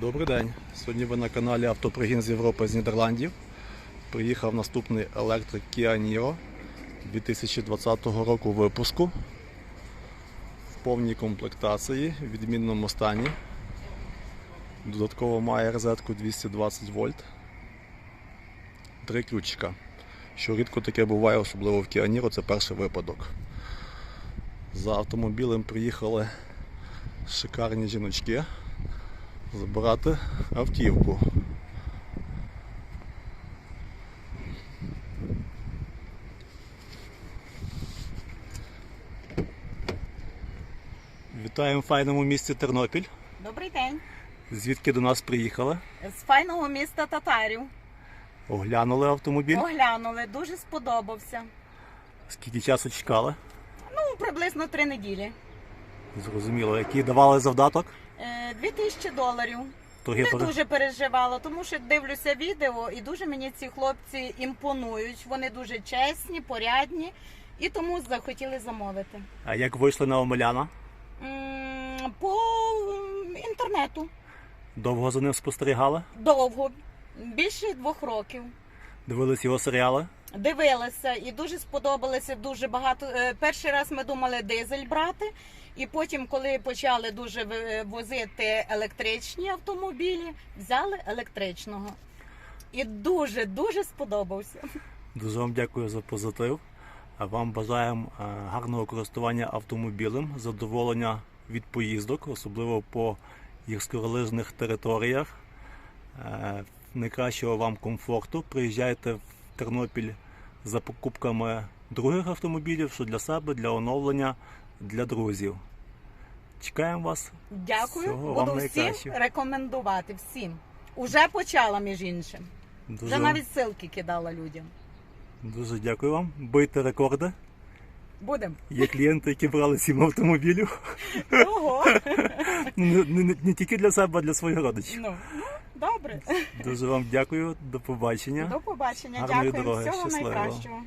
Добрий день. Сьогодні ви на каналі Автопригін з Європи з Нідерландів. Приїхав наступний електрик Kia Niro 2020 року випуску. В повній комплектації, в відмінному стані. Додатково має розетку 220 вольт. Три ключика. Що рідко таке буває, особливо в Kia Niro, це перший випадок. За автомобілем приїхали шикарні жіночки забирати автівку. Вітаємо в файному місті Тернопіль. Добрий день. Звідки до нас приїхали? З файного міста татарів. Оглянули автомобіль. Оглянули, дуже сподобався. Скільки часу чекали? Ну, приблизно три неділі. Зрозуміло, який давали завдаток? Е, Дві тисячі доларів. Торги Не пере- дуже переживала, тому що дивлюся відео і дуже мені ці хлопці імпонують. Вони дуже чесні, порядні і тому захотіли замовити. А як вийшли на Омеляна? М, По м, інтернету Довго за ним спостерігали? довго, більше двох років. Дивились його серіали? Дивилася і дуже сподобалося дуже багато. Е, Перший раз ми думали дизель брати, і потім, коли почали дуже ви- возити електричні автомобілі, взяли електричного. І дуже дуже сподобався. Дуже вам дякую за позитив. Вам бажаємо е, гарного користування автомобілем, задоволення від поїздок, особливо по гірськолижних територіях. Е, Найкращого вам комфорту. Приїжджайте в Тернопіль за покупками других автомобілів, що для себе, для оновлення, для друзів. Чекаємо вас. Дякую, Всього вам буду всім найкращого. рекомендувати всім. Уже почала між іншим. Дуже, Вже навіть ссылки кидала людям. дуже дякую вам. Бийте рекорди. Будемо. Є клієнти, які брали сім автомобілів. Ого. Ну, Не, не, не- тільки для себе, а для своїх родичів. Ну, добре. Дуже вам дякую, до побачення. До побачення. Гарної Дякую. дороги, Всього щасливо. найкращого.